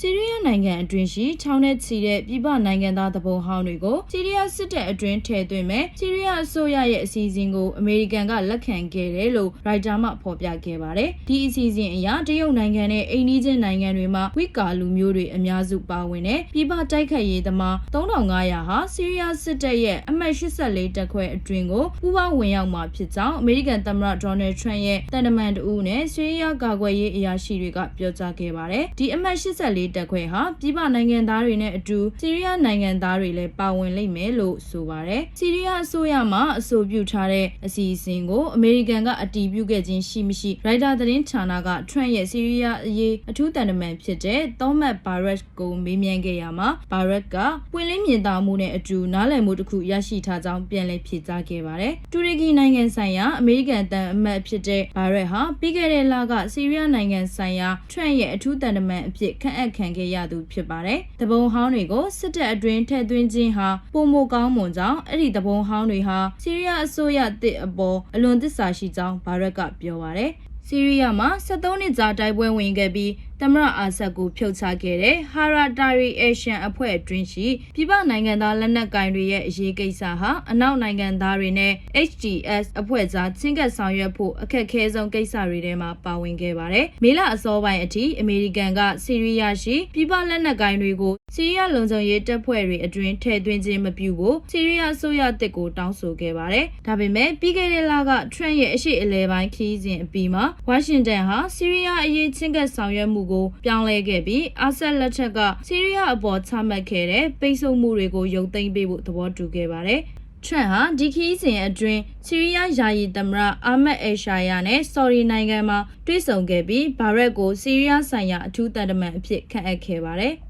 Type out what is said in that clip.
C'est lui နိုင်ငံအတွင်းရှိချောင်းနဲ့ချီတဲ့ပြည်ပနိုင်ငံသားတပုံဟောင်းတွေကိုဆီးရီးယားစစ်တပ်အတွင်းထည့်သွင်းမဲ့ဆီးရီးယားအစိုးရရဲ့အစီအစဉ်ကိုအမေရိကန်ကလက်ခံခဲ့တယ်လို့ရိုက်တာမှဖော်ပြခဲ့ပါတယ်။ဒီအစီအစဉ်အရတရုတ်နိုင်ငံနဲ့အိန္ဒိချင်းနိုင်ငံတွေမှာဝိကာလူမျိုးတွေအများစုပါဝင်တဲ့ပြည်ပတိုက်ခတ်ရေးသမား3500ဟာဆီးရီးယားစစ်တပ်ရဲ့အမှတ်84တပ်ခွဲအတွင်းကိုပူးပေါင်းဝင်ရောက်မှာဖြစ်ကြောင်းအမေရိကန်သမ္မတဒေါ်နယ်ထရန့်ရဲ့တန်တမန်တူနဲ့ဆီးရီးယားကာကွယ်ရေးအရာရှိတွေကပြောကြားခဲ့ပါတယ်။ဒီအမှတ်84တပ်ခွဲဟာ ပြည်ပနိုင်ငံသားတွေနဲ့အတူဆီးရီးယားနိုင်ငံသားတွေလည်းပါဝင်လိမ့်မယ်လို့ဆိုပါတယ်။ဆီးရီးယားအစိုးရမှအဆိုပြုထားတဲ့အစီအစဉ်ကိုအမေရိကန်ကအတည်ပြုခဲ့ခြင်းရှိမရှိရိုက်တာသတင်းဌာနကထရန့်ရဲ့ဆီးရီးယားအရေးအထူးတန်တမန်ဖြစ်တဲ့သောမတ်ဘာရက်ကိုမေးမြန်းခဲ့ရမှာဘာရက်ကပွင့်လင်းမြင်သာမှုနဲ့အတူနားလည်မှုတစ်ခုရရှိထားကြောင်းပြန်လည်ဖြေကြားခဲ့ပါတယ်။တူရကီနိုင်ငံဆိုင်ရာအမေရိကန်တန်အမတ်ဖြစ်တဲ့ဘာရက်ဟာပြီးခဲ့တဲ့လကဆီးရီးယားနိုင်ငံဆိုင်ရာထရန့်ရဲ့အထူးတန်တမန်အဖြစ်ခန့်အပ်ခံခဲ့ရသူဖြစ်ပါတယ်။တပုံဟောင်းတွေကိုစစ်တပ်အတွင်းထည့်သွင်းခြင်းဟာပုံမကောင်းမွန်ကြောင်းအဲ့ဒီတပုံဟောင်းတွေဟာဆီးရီးယားအစိုးရတစ်အပေါ်အလွန်သစ္စာရှိကြောင်းဘာရက်ကပြောပါတယ်။ ဆီးရီးယားမှာ73နှစ်ကြာတိုက်ပွဲဝင်ခဲ့ပြီးတမရအာဆတ်ကိုဖျုတ်ချခဲ့တဲ့ဟာရာတာရီအေရှန်အဖွဲ့အတွင်းရှိပြည်ပနိုင်ငံသားလက်နက်ကင်တွေရဲ့အရေးကိစ္စဟာအနောက်နိုင်ငံသားတွေနဲ့ HDS အဖွဲ့ကြားချင်းကပ်ဆောင်ရွက်ဖို့အခက်အခဲဆုံးကိစ္စတွေထဲမှာပါဝင်ခဲ့ပါတယ်။မေလအစောပိုင်းအထိအမေရိကန်ကဆီးရီးယားရှိပြည်ပလက်နက်ကင်တွေကို ဆီးရီးယားလုံခြုံရေးတပ်ဖွဲ့တွေအတွင်းထည့်သွင်းခြင်းမပြုဖို့ဆီးရီးယားအစိုးရတစ်ကိုတောင်းဆိုခဲ့ပါတယ်။ဒါပေမဲ့ပြီးခဲ့တဲ့လကထရန့်ရဲ့အရှိအလဲပိုင်းခီးစဉ်အပြီးမှာဝါရှင်တန်ဟာဆီးရီးယားအရေးချင်းကပ်ဆောင်ရွက်မှုကိုပြောင်းလဲခဲ့ပြီးအာဆတ်လက်ထက်ကဆီးရီးယားအပေါ်ချမှတ်ခဲ့တဲ့ပိတ်ဆို့မှုတွေကိုရုပ်သိမ်းပေးဖို့သဘောတူခဲ့ပါတယ်။ထရန့်ဟာဒီခီးစဉ်အတွင်းဆီးရီးယားယာယီသမ္မတအာမက်အယ်ရှာယာနဲ့ဆော်ရီနိုင်ငံမှာတွေ့ဆုံခဲ့ပြီးဘာရက်ကိုဆီးရီးယားဆိုင်ရာအထူးတန်တမန်အဖြစ်ခန့်အပ်ခဲ့ပါတယ်။